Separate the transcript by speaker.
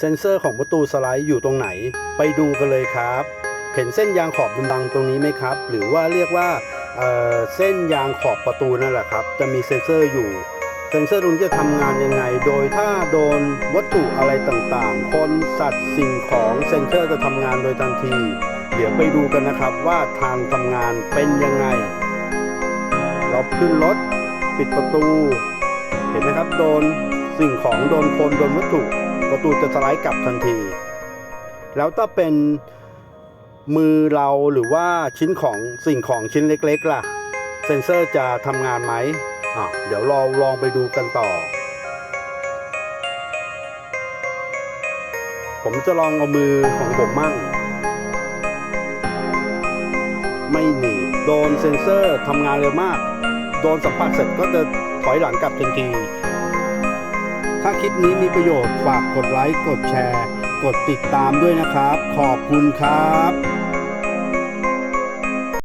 Speaker 1: เซ็นเซอร์ของประตูสไลด์อยู่ตรงไหน ไปดูกันเลยครับ เห็นเส้นยางขอบดำๆตรงนี้ไหมครับ หรือว่าเรียกว่าเเส้นยางขอบประตูนั่นแหละครับ จะมีเซ็นเซอร์อยู่เซ็นเซอร์ตรงนี้จะทำงานยังไง โดยถ้าโดนวัตถุอะไรต่างๆ คนสัตว์สิ่งของเซ็นเซอร์จะทำงานโดยทันที เดี๋ยวไปดูกันนะครับว่าทางทำงานเป็นยังไง เราขึ้นรถปิดประตู เห็นไหมครับ โดนสิ่งของโดนคนโดนวัตถุ ประตูจะสไลด์กลับทันที แล้วถ้าเป็นมือเราหรือว่าชิ้นของสิ่งของชิ้นเล็กๆล่ะ เซนเซอร์จะทำงานไหมอะเดี๋ยวเราลองไปดูกันต่อ ผมจะลองเอามือของผมมั่ง ไม่หนีบโดนเซนเซอร์ทำงานเร็วมาก โดนสัมผัสเสร็จก็จะถอยหลังกลับทันที ถ้าคลิปนี้มีประโยชน์ฝากกดไลค์ กดแชร์ กดติดตามด้วยนะครับ ขอบคุณครับ